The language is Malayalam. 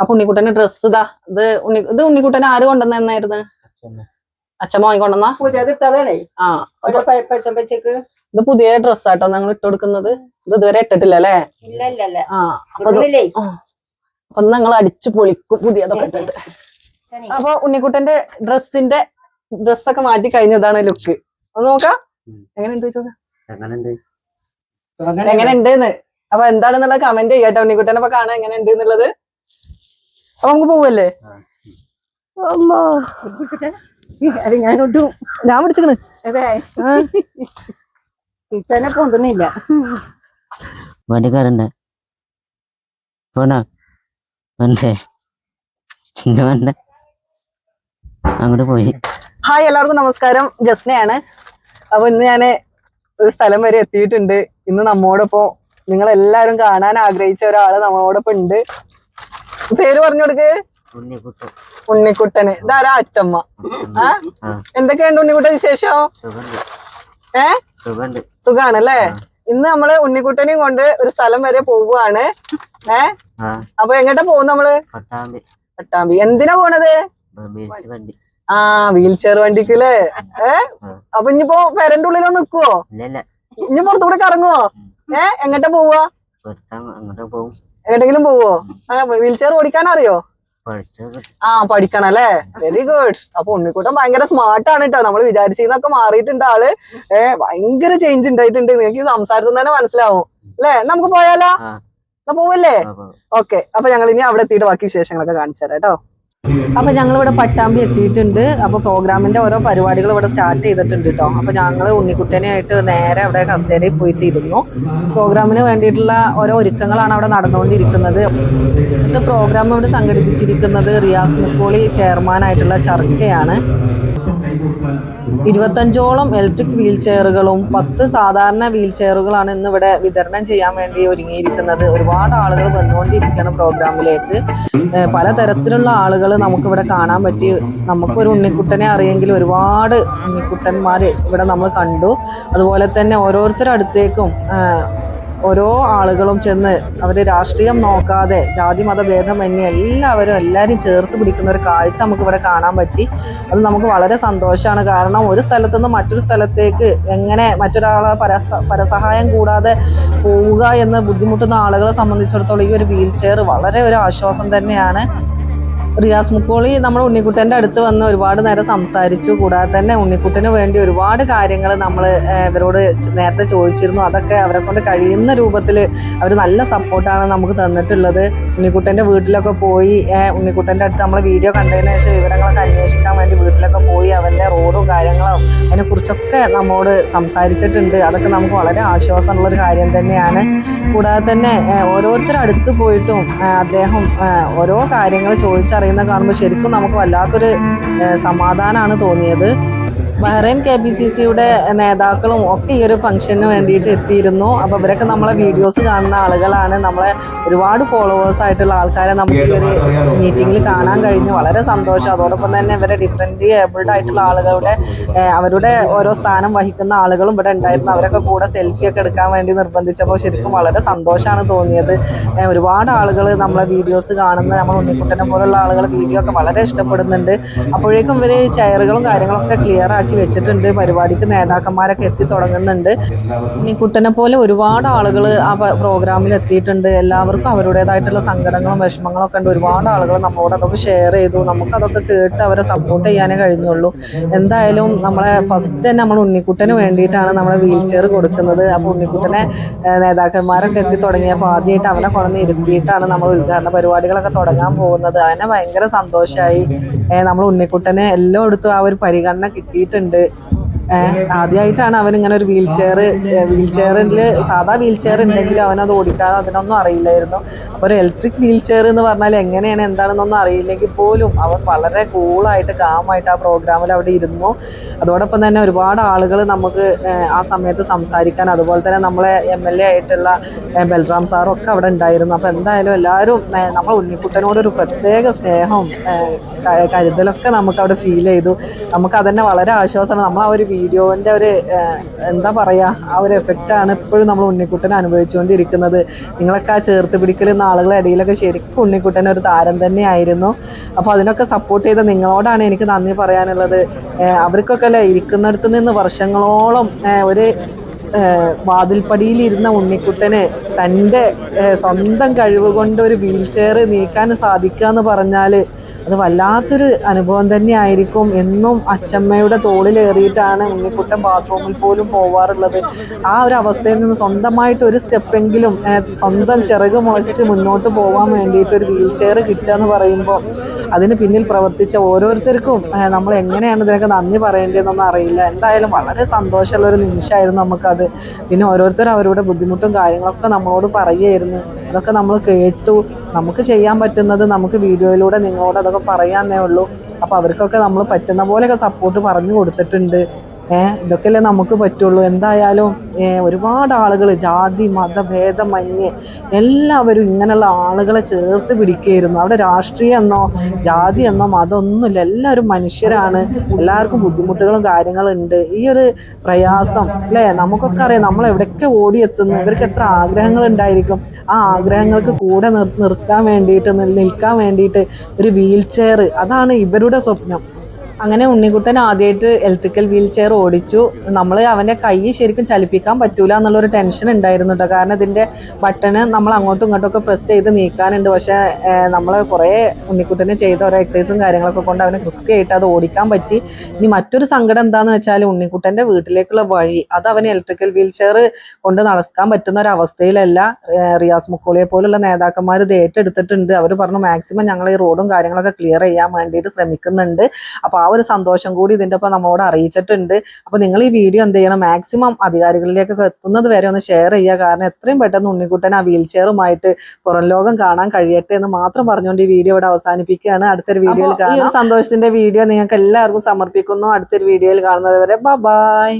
അപ്പൊ ഉണ്ണിക്കുട്ടന് ഡ്രസ് ഇതാ. ഇത് ഉണ്ണി ഇത് ഉണ്ണിക്കുട്ടൻ ആര് കൊണ്ടുവന്നായിരുന്നു പുതിയത് ഇട്ടതാണേ? ആ. ഇത് പുതിയ ഡ്രസ്സാട്ടോ ഞങ്ങൾ ഇട്ട് കൊടുക്കുന്നത്. ഇത് ഇതുവരെ ഇട്ടിട്ടില്ല അല്ലേ? ഇല്ല ഇല്ല ഇല്ല. ആ. അപ്പൊ? അപ്പൊ ഞങ്ങൾ അടിച്ചു പൊളിക്കും പുതിയതൊക്കെ ഇട്ടിട്ട്. അപ്പൊ ഉണ്ണിക്കുട്ടന്റെ ഡ്രസ്സിന്റെ ഡ്രസ്സൊക്കെ മാറ്റി കഴിഞ്ഞതാണ് ലുക്ക് ഒന്ന് നോക്കാം. എങ്ങനെയുണ്ട് എങ്ങനെയുണ്ട്? അപ്പൊ എന്താണെന്നുള്ളത് കമന്റ് ചെയ്യാട്ടോ. ഉണ്ണിക്കുട്ടനെ അപ്പൊ കാണാൻ എങ്ങനെയുണ്ട് എന്നുള്ളത്. അപ്പൊ നമുക്ക് പോവല്ലേ? ആ. ഞാൻ അത് ഞാനൊട്ടും. ഞാൻ പിടിച്ചിക്കണ്. പോന്നില്ല ആ. ഇത്തന്നെ പൊന്തുന്നില്ല. വണ്ടിക്കാരന്റെ പോണോ? വണ്ടേ ചിന്ത വേണ്ട അങ്ങോട്ട് പോയി. ഹായ് എല്ലാവർക്കും നമസ്കാരം. ജസ്നയാണ്. അപ്പൊ ഇന്ന് ഞാൻ ഒരു സ്ഥലം വരെ എത്തിയിട്ടുണ്ട്. ഇന്ന് നമ്മോടൊപ്പം നിങ്ങൾ എല്ലാവരും കാണാൻ ആഗ്രഹിച്ച ഒരാൾ നമ്മോടൊപ്പം ഉണ്ട്. പേര് പറഞ്ഞു കൊടുക്ക്. ഉണ്ണിക്കുട്ടു ഉണ്ണിക്കുട്ടന്. ഇതാരാ? അച്ചമ്മ. ആ? എന്തൊക്കെയുണ്ട് ഉണ്ണിക്കുട്ടൻ വിശേഷം? ഏ? സുഖാണല്ലേ? ഇന്ന് നമ്മൾ ഉണ്ണിക്കുട്ടനെയും കൊണ്ട് ഒരു സ്ഥലം വരെ പോവുകയാണ്. ഏ? അപ്പൊ എങ്ങോട്ടാ പോകും നമ്മൾ? പട്ടാമ്പി. എന്തിനാ പോണത്? ആ വീൽ ചെയർ വണ്ടിക്ക് അല്ലേ ഏ. അപ്പൊ ഇനിയിപ്പോ പെരന്റെ ഉള്ളിലോ നിക്കുവോ? ഇനി പുറത്തുകൂടെ കറങ്ങുവോ? ഏ? എങ്ങട്ടാ പോവാ അങ്ങോട്ട് പോകും. എങ്ങോട്ടെങ്കിലും പോവോ? ആ വീൽ ചെയർ ഓടിക്കാൻ അറിയോ ആ പഠിക്കണം അല്ലേ വെരി ഗുഡ് അപ്പൊ ഉണ്ണിക്കൂട്ടം ഭയങ്കര സ്മാർട്ട് ആണ് കേട്ടോ നമ്മൾ വിചാരിച്ചതൊക്കെ മാറിയിട്ടുണ്ട് ആൾ. ഏ ഭയങ്കര ചേഞ്ച് ഉണ്ടായിട്ടുണ്ട്. നിങ്ങൾക്ക് സംസാരത്തിൽ തന്നെ മനസ്സിലാവും. അല്ലേ? നമുക്ക് പോയാലോ? പോവല്ലേ. ഓക്കെ അപ്പൊ ഞങ്ങൾ ഇനി അവിടെ എത്തിയിട്ട് ബാക്കി വിശേഷങ്ങളൊക്കെ കാണിച്ചു തരാം കേട്ടോ അപ്പൊ ഞങ്ങൾ ഇവിടെ പട്ടാമ്പി എത്തിയിട്ടുണ്ട്. അപ്പൊ പ്രോഗ്രാമിന്റെ ഓരോ പരിപാടികൾ ഇവിടെ സ്റ്റാർട്ട് ചെയ്തിട്ടുണ്ട് കേട്ടോ അപ്പൊ ഞങ്ങൾ ഉണ്ണിക്കുട്ടനായിട്ട് നേരെ അവിടെ കസേരയിൽ പോയിട്ട് ഇരുന്നു പ്രോഗ്രാമിന് വേണ്ടിയിട്ടുള്ള ഓരോ ഒരുക്കങ്ങളാണ് അവിടെ നടന്നുകൊണ്ടിരിക്കുന്നത്. ഇന്നത്തെ പ്രോഗ്രാം ഇവിടെ സംഘടിപ്പിച്ചിരിക്കുന്നത് റിയാസ് മുക്കോളി ചെയർമാനായിട്ടുള്ള ചർക്കയാണ്. ഇരുപത്തഞ്ചോളം ഇലക്ട്രിക് വീൽ ചെയറുകളും പത്ത് സാധാരണ വീൽ ചെയറുകളാണ് ഇന്ന് ഇവിടെ വിതരണം ചെയ്യാൻ വേണ്ടി ഒരുങ്ങിയിരിക്കുന്നത്. ഒരുപാട് ആളുകൾ വന്നുകൊണ്ടിരിക്കുകയാണ് പ്രോഗ്രാമിലേക്ക്. പലതരത്തിലുള്ള ആളുകൾ നമുക്കിവിടെ കാണാൻ പറ്റി. നമുക്കൊരു ഉണ്ണിക്കുട്ടനെ അറിയെങ്കിൽ ഒരുപാട് ഉണ്ണിക്കുട്ടന്മാർ ഇവിടെ നമ്മൾ കണ്ടു. അതുപോലെ തന്നെ ഓരോരുത്തരുടെ അടുത്തേക്കും ഏഹ് ഓരോ ആളുകളും ചെന്ന് അവർ രാഷ്ട്രീയം നോക്കാതെ ജാതി മതഭേദമന്യേ എല്ലാവരും എല്ലാവരും ചേർത്ത് പിടിക്കുന്ന ഒരു കാഴ്ച നമുക്ക് ഇവിടെ കാണാൻ പറ്റി. അത് നമുക്ക് വളരെ സന്തോഷമാണ് കാരണം ഒരു സ്ഥലത്തു നിന്ന് മറ്റൊരു സ്ഥലത്തേക്ക് എങ്ങനെ മറ്റൊരാളെ പരസ പരസഹായം കൂടാതെ പോവുക എന്ന് ബുദ്ധിമുട്ടുന്ന ആളുകളെ സംബന്ധിച്ചിടത്തോളം ഈ ഒരു വീൽ ചെയർ വളരെ ഒരു ആശ്വാസം തന്നെയാണ്. റിയാസ് മുക്കോളി നമ്മൾ ഉണ്ണിക്കുട്ടന്റെ അടുത്ത് വന്ന് ഒരുപാട് നേരം സംസാരിച്ചു. കൂടാതെ തന്നെ ഉണ്ണിക്കുട്ടന് വേണ്ടി ഒരുപാട് കാര്യങ്ങൾ നമ്മൾ ഇവരോട് നേരത്തെ ചോദിച്ചിരുന്നു. അതൊക്കെ അവരെ കൊണ്ട് കഴിയുന്ന രൂപത്തിൽ അവർ നല്ല സപ്പോർട്ടാണ് നമുക്ക് തന്നിട്ടുള്ളത്. ഉണ്ണിക്കുട്ടന്റെ വീട്ടിലൊക്കെ പോയി ഉണ്ണിക്കുട്ടന്റെ അടുത്ത് നമ്മൾ വീഡിയോ കണ്ടതിന് ശേഷം വിവരങ്ങളൊക്കെ അന്വേഷിക്കാൻ വേണ്ടി വീട്ടിലൊക്കെ പോയി അവന്റെ റോഡും കാര്യങ്ങളും അതിനെക്കുറിച്ചൊക്കെ നമ്മോട് സംസാരിച്ചിട്ടുണ്ട്. അതൊക്കെ നമുക്ക് വളരെ ആശ്വാസമുള്ളൊരു കാര്യം തന്നെയാണ്. കൂടാതെ തന്നെ ഓരോരുത്തരടുത്ത് പോയിട്ടും അദ്ദേഹം ഓരോ കാര്യങ്ങൾ ചോദിച്ചറിയുന്ന കാണുമ്പോൾ ശരിക്കും നമുക്ക് വല്ലാത്തൊരു സമാധാനമാണ് തോന്നിയത്. ബഹ്റൈൻ കെ പി സി സിയുടെ നേതാക്കളും ഒക്കെ ഈ ഒരു ഫംഗ്ഷന് വേണ്ടിയിട്ട് എത്തിയിരുന്നു. അപ്പോൾ ഇവരൊക്കെ നമ്മളെ വീഡിയോസ് കാണുന്ന ആളുകളാണ്. നമ്മളെ ഒരുപാട് ഫോളോവേഴ്സ് ആയിട്ടുള്ള ആൾക്കാരെ നമുക്ക് ഈ ഒരു മീറ്റിങ്ങിൽ കാണാൻ കഴിഞ്ഞു. വളരെ സന്തോഷം. അതോടൊപ്പം തന്നെ ഇവരെ ഡിഫറെന്റ് ഏബിൾഡ് ആയിട്ടുള്ള ആളുകളുടെ അവരുടെ ഓരോ സ്ഥാനം വഹിക്കുന്ന ആളുകളും ഇവിടെ ഉണ്ടായിരുന്നു. അവരൊക്കെ കൂടെ സെൽഫി ഒക്കെ എടുക്കാൻ വേണ്ടി നിർബന്ധിച്ചപ്പോൾ ശരിക്കും വളരെ സന്തോഷമാണ് തോന്നിയത്. ഒരുപാട് ആളുകൾ നമ്മളെ വീഡിയോസ് കാണുന്ന നമ്മൾ ഉണ്ണിക്കുട്ടനെ പോലുള്ള ആളുകൾ വീഡിയോ ഒക്കെ വളരെ ഇഷ്ടപ്പെടുന്നുണ്ട്. അപ്പോഴേക്കും ഇവർ ചെയറുകളും കാര്യങ്ങളൊക്കെ ക്ലിയർ ആക്കി വെച്ചിട്ടുണ്ട്. പരിപാടിക്ക് നേതാക്കന്മാരൊക്കെ എത്തി തുടങ്ങുന്നുണ്ട്. ഇനി കുട്ടനെ പോലെ ഒരുപാട് ആളുകൾ ആ പ്രോഗ്രാമിൽ എത്തിയിട്ടുണ്ട്. എല്ലാവർക്കും അവരുടേതായിട്ടുള്ള സങ്കടങ്ങളും വിഷമങ്ങളും ഒക്കെ ഉണ്ട്. ഒരുപാട് ആളുകൾ നമ്മളോട് അതൊക്കെ ഷെയർ ചെയ്തു. നമുക്ക് അതൊക്കെ കേട്ട് അവരെ സപ്പോർട്ട് ചെയ്യാനേ കഴിഞ്ഞുള്ളൂ. എന്തായാലും നമ്മളെ ഫസ്റ്റ് തന്നെ നമ്മൾ ഉണ്ണിക്കുട്ടന് വേണ്ടിയിട്ടാണ് നമ്മൾ വീൽ ചെയർ കൊടുക്കുന്നത്. അപ്പോൾ ഉണ്ണിക്കുട്ടനെ നേതാക്കന്മാരൊക്കെ എത്തി തുടങ്ങിയപ്പോൾ ആദ്യമായിട്ട് അവനെ കൊണ്ടുവന്ന് ഇരുത്തിയിട്ടാണ് നമ്മൾ ഉദ്ഘാടന പരിപാടികളൊക്കെ തുടങ്ങാൻ പോകുന്നത്. അതിനെ ഭയങ്കര സന്തോഷമായി നമ്മൾ ഉണ്ണിക്കുട്ടനെ എല്ലായിടത്തും ആ ഒരു പരിഗണന കിട്ടിയിട്ടുണ്ട്. ഏഹ് ആദ്യമായിട്ടാണ് അവൻ ഇങ്ങനെ ഒരു വീൽ ചെയർ വീൽ ചെയറിൽ സാധാ വീൽ ചെയർ ഉണ്ടെങ്കിലും അവനത് ഓടിക്കാതെ അതിനൊന്നും അറിയില്ലായിരുന്നു. അപ്പോൾ ഒരു ഇലക്ട്രിക് വീൽ ചെയർ എന്ന് പറഞ്ഞാൽ എങ്ങനെയാണ് എന്താണെന്നൊന്നും അറിയില്ലെങ്കിൽ പോലും അവൻ വളരെ കൂളായിട്ട് കാമായിട്ട് ആ പ്രോഗ്രാമിൽ അവിടെ ഇരുന്നു. അതോടൊപ്പം തന്നെ ഒരുപാട് ആളുകൾ നമുക്ക് ആ സമയത്ത് സംസാരിക്കാൻ അതുപോലെ തന്നെ നമ്മളെ എം എൽ എ ആയിട്ടുള്ള ബൽറാം സാറും ഒക്കെ അവിടെ ഉണ്ടായിരുന്നു. അപ്പോൾ എന്തായാലും എല്ലാവരും നമ്മൾ ഉണ്ണിക്കുട്ടനോട് ഒരു പ്രത്യേക സ്നേഹം കരുതലൊക്കെ നമുക്ക് അവിടെ ഫീൽ ചെയ്തു. നമുക്ക് അതന്നെ വളരെ ആശ്വാസമാണ്. നമ്മൾ ആ ഒരു വീഡിയോന്റെ ഒരു എന്താ പറയുക ആ ഒരു എഫക്റ്റാണ് ഇപ്പോഴും നമ്മൾ ഉണ്ണിക്കുട്ടൻ അനുഭവിച്ചുകൊണ്ടിരിക്കുന്നത്. നിങ്ങളൊക്കെ ആ ചേർത്ത് പിടിക്കലുന്ന ആളുകളുടെ ഇടയിലൊക്കെ ശരിക്കും ഉണ്ണിക്കുട്ടൻ ഒരു താരം തന്നെയായിരുന്നു. അപ്പോൾ അതിനൊക്കെ സപ്പോർട്ട് ചെയ്ത നിങ്ങളോടാണ് എനിക്ക് നന്ദി പറയാനുള്ളത്. അവർക്കൊക്കെ അല്ലേ ഇരിക്കുന്നിടത്ത് നിന്ന് വർഷങ്ങളോളം ഒരു വാതിൽപ്പടിയിലിരുന്ന ഉണ്ണിക്കുട്ടന് തന്റെ സ്വന്തം കഴിവ് കൊണ്ട് ഒരു വീൽ ചെയർ നീക്കാൻ സാധിക്കുക എന്ന് പറഞ്ഞാൽ അത് വല്ലാത്തൊരു അനുഭവം തന്നെ ആയിരിക്കും എന്നും അച്ചമ്മയുടെ തോളിലേറിയിട്ടാണ് ഉണ്ണിക്കുട്ടൻ ബാത്റൂമിൽ പോലും പോവാറുള്ളത്. ആ ഒരു അവസ്ഥയിൽ നിന്ന് സ്വന്തമായിട്ട് ഒരു സ്റ്റെപ്പെങ്കിലും സ്വന്തം ചിറക് മുളച്ച് മുന്നോട്ട് പോകാൻ വേണ്ടിയിട്ട് ഒരു വീൽ ചെയർ കിട്ടുക എന്ന് പറയുമ്പോൾ അതിന് പിന്നിൽ പ്രവർത്തിച്ച ഓരോരുത്തർക്കും നമ്മൾ എങ്ങനെയാണ് ഇതിനൊക്കെ നന്ദി പറയേണ്ടതെന്നൊന്നും അറിയില്ല. എന്തായാലും വളരെ സന്തോഷമുള്ള ഒരു നിമിഷമായിരുന്നു നമുക്കത്. പിന്നെ ഓരോരുത്തരും അവരുടെ ബുദ്ധിമുട്ടും കാര്യങ്ങളൊക്കെ നമ്മളോട് പറയുമായിരുന്നു അതൊക്കെ നമ്മൾ കേട്ടു. നമുക്ക് ചെയ്യാൻ പറ്റുന്നത് നമുക്ക് വീഡിയോയിലൂടെ നിങ്ങളോട് അതൊക്കെ പറയാന്നേ ഉള്ളൂ. അപ്പോൾ അവർക്കൊക്കെ നമ്മൾ പറ്റുന്ന പോലെയൊക്കെ സപ്പോർട്ട് പറഞ്ഞു കൊടുത്തിട്ടുണ്ട്. ഇതൊക്കെയല്ലേ നമുക്ക് പറ്റുള്ളൂ. എന്തായാലും ഒരുപാട് ആളുകൾ ജാതി മതഭേദമന്യേ എല്ലാവരും ഇങ്ങനെയുള്ള ആളുകളെ ചേർത്ത് പിടിക്കുകയായിരുന്നു. അവിടെ രാഷ്ട്രീയം എന്നോ ജാതി എന്നോ മതമൊന്നുമില്ല. എല്ലാവരും മനുഷ്യരാണ്. എല്ലാവർക്കും ബുദ്ധിമുട്ടുകളും കാര്യങ്ങളും ഉണ്ട്. ഈ ഒരു പ്രയാസം അല്ലേ? നമുക്കൊക്കെ അറിയാം നമ്മൾ എവിടെയൊക്കെ ഓടിയെത്തുന്നു. ഇവർക്ക് എത്ര ആഗ്രഹങ്ങൾ ഉണ്ടായിരിക്കും. ആ ആഗ്രഹങ്ങൾക്ക് കൂടെ നിർ നിർത്താൻ വേണ്ടിയിട്ട് നിൽക്കാൻ വേണ്ടിയിട്ട് ഒരു വീൽ ചെയർ അതാണ് ഇവരുടെ സ്വപ്നം. അങ്ങനെ ഉണ്ണിക്കുട്ടൻ ആദ്യമായിട്ട് ഇലക്ട്രിക്കൽ വീൽ ചെയർ ഓടിച്ചു. നമ്മൾ അവന്റെ കൈ ശരിക്കും ചലിപ്പിക്കാൻ പറ്റൂല എന്നുള്ളൊരു ടെൻഷൻ ഉണ്ടായിരുന്നു കേട്ടോ കാരണം ഇതിന്റെ ബട്ടണ് നമ്മൾ അങ്ങോട്ടും ഇങ്ങോട്ടും ഒക്കെ പ്രസ് ചെയ്ത് നീക്കാനുണ്ട്. പക്ഷേ നമ്മൾ കുറേ ഉണ്ണിക്കുട്ടനെ ചെയ്ത ഓരോ എക്സസൈസും കാര്യങ്ങളൊക്കെ കൊണ്ട് അവന് കൃത്യമായിട്ട് അത് ഓടിക്കാൻ പറ്റി. ഇനി മറ്റൊരു സങ്കടം എന്താണെന്ന് വെച്ചാൽ ഉണ്ണിക്കുട്ടന്റെ വീട്ടിലേക്കുള്ള വഴി. അത് അവന് ഇലക്ട്രിക്കൽ വീൽ ചെയർ കൊണ്ട് നടക്കാൻ പറ്റുന്ന ഒരു റിയാസ് മുക്കോളിയെ പോലുള്ള നേതാക്കന്മാർ ഇത് ഏറ്റെടുത്തിട്ടുണ്ട്. അവർ പറഞ്ഞു മാക്സിമം ഞങ്ങൾ ഈ റോഡും കാര്യങ്ങളൊക്കെ ക്ലിയർ ചെയ്യാൻ വേണ്ടിയിട്ട് ശ്രമിക്കുന്നുണ്ട്. അപ്പോൾ ആ ഒരു സന്തോഷം കൂടി ഇതിന്റെ ഒപ്പം നമ്മളോട് അറിയിച്ചിട്ടുണ്ട്. അപ്പോൾ നിങ്ങൾ ഈ വീഡിയോ എന്ത് ചെയ്യണം? മാക്സിമം അധികാരികളിലേക്കൊക്കെ എത്തുന്നത് വരെ ഒന്ന് ഷെയർ ചെയ്യുക. കാരണം എത്രയും പെട്ടെന്ന് ഉണ്ണിക്കുട്ടൻ ആ വീൽ ചെയറുമായിട്ട് പുറം ലോകം കാണാൻ കഴിയട്ടെ എന്ന് മാത്രം പറഞ്ഞുകൊണ്ട് ഈ വീഡിയോ ഇവിടെ അവസാനിപ്പിക്കുകയാണ്. അടുത്തൊരു വീഡിയോയിൽ കാണാം. സന്തോഷത്തിന്റെ വീഡിയോ നിങ്ങൾക്ക് എല്ലാവർക്കും സമർപ്പിക്കുന്നു. അടുത്തൊരു വീഡിയോയിൽ കാണുന്നത് വരെ ബൈ